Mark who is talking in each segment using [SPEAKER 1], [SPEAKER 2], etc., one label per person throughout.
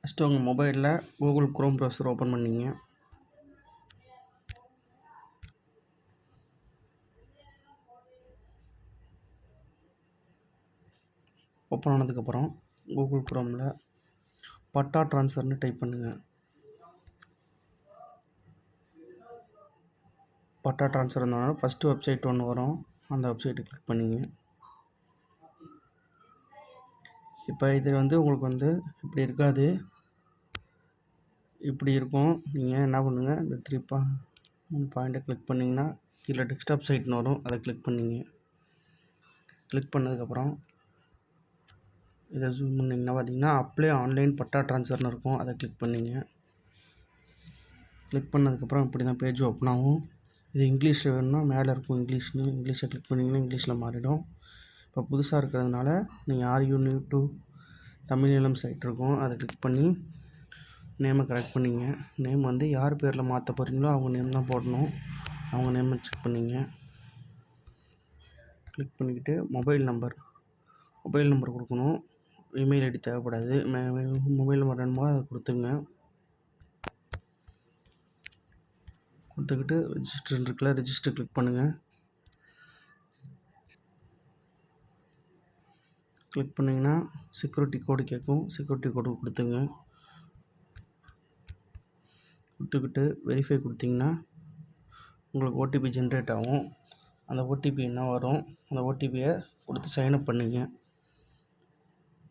[SPEAKER 1] First உங்கள் மொபைலில் Google Chrome browser open பண்ணிங்க. ஓப்பன் ஆனதுக்கப்புறம் கூகுள் குரோமில் பட்டா ட்ரான்ஸ்ஃபர்னு டைப் பண்ணுங்கள் பட்டா ட்ரான்ஸ்ஃபர் இருந்தாலும் ஃபஸ்ட்டு வெப்சைட் ஒன்று வரும். அந்த வெப்சைட்டை கிளிக் பண்ணிங்க. இப்போ இது வந்து உங்களுக்கு வந்து இப்படி இருக்காது. இப்படி இருக்கும். நீங்கள் என்ன பண்ணுங்கள் இந்த த்ரீ பா மூணு பாயிண்ட்டை கிளிக் பண்ணிங்கன்னா கீழே டெஸ்க்டாப் சைட்னு வரும். அதை கிளிக் பண்ணிங்க. கிளிக் பண்ணதுக்கப்புறம் இதை ஜூம் பண்ணிங்கன்னா பார்த்தீங்கன்னா அப்ளை ஆன்லைன் பட்டா ட்ரான்ஸ்ஃபர்னு இருக்கும். அதை கிளிக் பண்ணிங்க. கிளிக் பண்ணதுக்கப்புறம் இப்படி தான் பேஜ் ஓப்பன் ஆகும். இது இங்கிலீஷில் வேணும்னா மேலே இருக்கும் இங்கிலீஷ்னு. இங்கிலீஷை கிளிக் பண்ணிங்கன்னா இங்கிலீஷில் மாறிடும். இப்போ புதுசாக இருக்கிறதுனால நீங்கள் are you new to Tamil Nilam site இருக்கும். அதை கிளிக் பண்ணி நேமை கரெக்ட் பண்ணிங்க. நேம் வந்து யார் பேரில் மாற்ற போகிறீங்களோ அவங்க நேம் தான் போடணும். அவங்க நேமை செக் பண்ணிங்க. கிளிக் பண்ணிக்கிட்டு மொபைல் நம்பர் மொபைல் நம்பர் கொடுக்கணும். இமெயில் ஐடி தேவைப்படாது. மொபைல் நம்பர் வேணுமோ அதை கொடுத்துங்க கொடுத்துக்கிட்டு ரிஜிஸ்டர் இருக்குல்ல ரிஜிஸ்டர் கிளிக் பண்ணுங்கள் கிளிக் பண்ணிங்கன்னா செக்யூரிட்டி கோடு கேட்கும். செக்யூரிட்டி கோடு கொடுத்துங்க. கொடுத்துக்கிட்டு வெரிஃபை கொடுத்தீங்கன்னா உங்களுக்கு ஓடிபி ஜென்ரேட் ஆகும். அந்த ஓடிபி என்ன வரும்? அந்த ஓடிபியை கொடுத்து சைன்அப் பண்ணுங்க.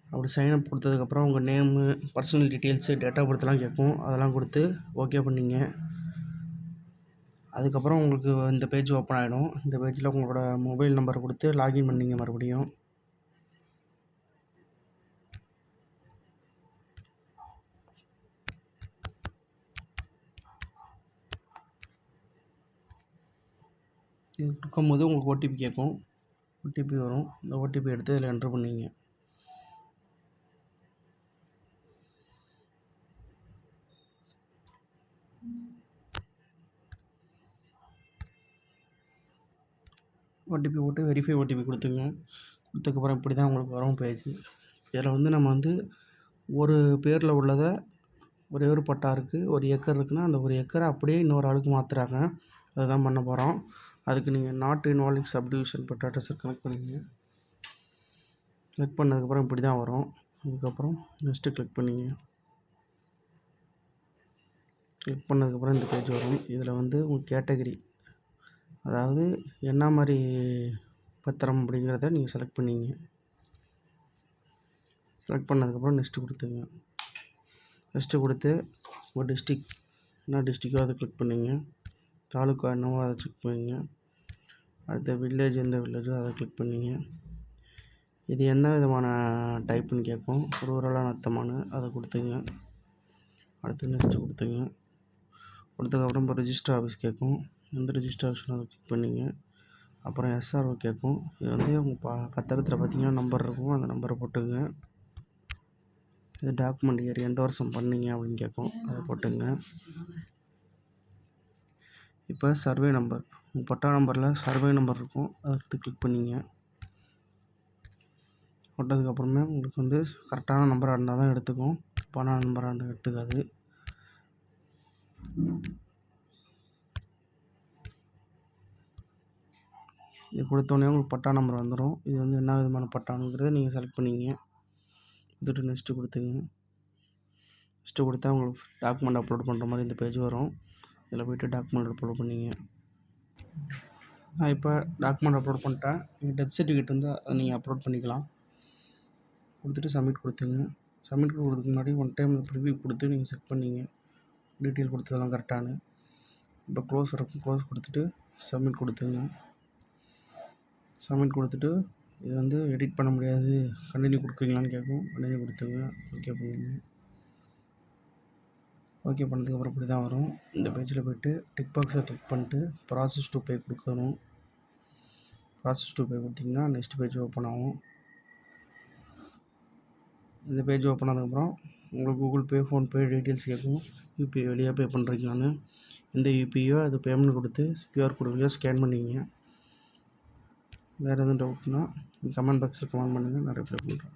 [SPEAKER 1] அப்படி சைன்அப் கொடுத்ததுக்கப்புறம் உங்கள் நேமு பர்சனல் டீட்டெயில்ஸு டேட்டா பர்த்லாம் கேட்கும். அதெல்லாம் கொடுத்து ஓகே பண்ணிங்க. அதுக்கப்புறம் உங்களுக்கு இந்த பேஜ் ஓப்பன் ஆகிடும் இந்த பேஜில் உங்களோட மொபைல் நம்பர் கொடுத்து லாகின் பண்ணிங்க மறுபடியும். கொடுக்கும் போது உங்களுக்கு ஓடிபி கேட்கும். ஓடிபி வரும். இந்த ஓடிபி எடுத்து இதில் என்ட்ரு பண்ணிங்க. ஓடிபி போட்டு வெரிஃபை ஓடிபி கொடுத்துங்க. கொடுத்ததுக்கப்புறம் இப்படி தான் உங்களுக்கு வரும் பேஜ் இதில் வந்து நம்ம வந்து ஒரு பேரில் உள்ளதை ஒரே ஒரு பட்டா இருக்குது ஒரு ஏக்கர் இருக்குன்னா அந்த ஒரு ஏக்கரை அப்படியே இன்னொரு ஆளுக்கு மாற்றுறாங்க அதுதான் பண்ண போகிறோம் அதுக்கு நீங்கள் நாட் இன்வால்விங் சப்டிவிஷன் பட்டாட்டஸை கனெக்ட் பண்ணுங்க. கிளிக் பண்ணதுக்கப்புறம் இப்படி தான் வரும். அதுக்கப்புறம் நெக்ஸ்ட்டு கிளிக் பண்ணிங்க. கிளிக் பண்ணதுக்கப்புறம் இந்த பேஜ் வரும். இதில் வந்து உங்கள் கேட்டகரி அதாவது என்ன மாதிரி பத்திரம் அப்படிங்கிறத நீங்கள் செலக்ட் பண்ணிங்க. செலக்ட் பண்ணதுக்கப்புறம் நெக்ஸ்ட்டு கொடுத்துங்க. நெக்ஸ்ட்டு கொடுத்து உங்கள் டிஸ்ட்ரிக் என்ன டிஸ்ட்ரிக்கோ அதை கிளிக் பண்ணிங்க. தாலுக்கா என்னவோ அதை செக் பண்ணிங்க. அடுத்த வில்லேஜ் எந்த வில்லேஜோ அதை கிளிக் பண்ணிங்க. இது எந்த விதமான டைப்புன்னு கேட்கும் ரூரலாக நத்தமானு அதை கொடுத்துங்க. அடுத்து நெக்ஸ்ட்டு கொடுத்துங்க. கொடுத்ததுக்கப்புறம் இப்போ ரிஜிஸ்டர் ஆஃபீஸ் கேட்கும். எந்த ரிஜிஸ்டர் ஆஃபீஸ்னு அதை கிளிக் பண்ணிங்க. அப்புறம் எஸ்ஆர்ஓ கேட்கும். இது வந்து உங்கள் ப பத்திரத்தில் பார்த்தீங்கன்னா நம்பர் இருக்கும். அந்த நம்பரை போட்டுங்க. இது டாக்குமெண்ட் ஏறி எந்த வருஷம் பண்ணீங்க அப்படின்னு கேட்கும். அதை போட்டுங்க. இப்போ சர்வே நம்பர் பட்டா நம்பரில் சர்வே நம்பர் இருக்கும். அதை எடுத்து கிளிக் பண்ணிங்க. போட்டதுக்கப்புறமே உங்களுக்கு வந்து கரெக்டான நம்பராக இருந்தால் தான் எடுத்துக்கும். தப்பான நம்பராக இருந்தால் எடுத்துக்காது. இது கொடுத்தோடனே உங்களுக்கு பட்டா நம்பர் வந்துடும் இது வந்து என்ன விதமான பட்டானுங்கிறத நீங்கள் செலக்ட் பண்ணிங்க. கொடுத்துட்டு நெக்ஸ்ட்டு கொடுத்துங்க. நெக்ஸ்ட்டு கொடுத்தா உங்களுக்கு டாக்குமெண்ட் அப்லோட் பண்ணுற மாதிரி இந்த பேஜ் வரும். இதில் போய்ட்டு டாக்குமெண்ட் அப்லோட் பண்ணிங்க. நான் இப்போ டாக்குமெண்ட் அப்லோட் பண்ணிட்டேன். நீங்கள் டெத் சர்டிஃபிகேட் இருந்தால் அதை நீங்கள் அப்லோட் பண்ணிக்கலாம். கொடுத்துட்டு சப்மிட் கொடுத்துங்க சப்மிட் கொடுக்குறதுக்கு முன்னாடி ஒன் டைம் ப்ரிவியூ கொடுத்து நீங்கள் செக் பண்ணிங்க. டீட்டெயில் கொடுத்ததெல்லாம் கரெக்டானு இப்போ க்ளோஸ் இருக்கும் க்ளோஸ் கொடுத்துட்டு சப்மிட் கொடுத்துங்க சப்மிட் கொடுத்துட்டு இது வந்து எடிட் பண்ண முடியாது. கண்டினியூ கொடுக்குறீங்களான்னு கேட்கும் கண்டினியூ கொடுத்துங்க ஓகே பண்ணுங்க. ஓகே பண்ணதுக்கப்புறம் இப்படி தான் வரும். இந்த பேஜில் போய்ட்டு டிக் பாக்ஸை கிளிக் பண்ணிட்டு ப்ராசஸ் டு பே கொடுக்கணும். ப்ராசஸ் டு பே கொடுத்தீங்கன்னா நெக்ஸ்ட் பேஜ் ஓப்பன் ஆகும். இந்த பேஜ் ஓப்பன் ஆனதுக்கப்புறம் உங்களுக்கு கூகுள் பே ஃபோன்பே டீட்டெயில்ஸ் கேட்கும் யூபிஐ வழியாக பே பண்ணுறீங்களான்னு இந்த யூபிஐயோ அது பேமெண்ட் கொடுத்து கியூஆர் கொடுக்கலையோ ஸ்கேன் பண்ணிங்க வேறு எதுவும் டவுட்னா கமெண்ட் பாக்ஸில் கமெண்ட் பண்ணுங்கள் நான் ரிப்ளை பண்ணுறேன்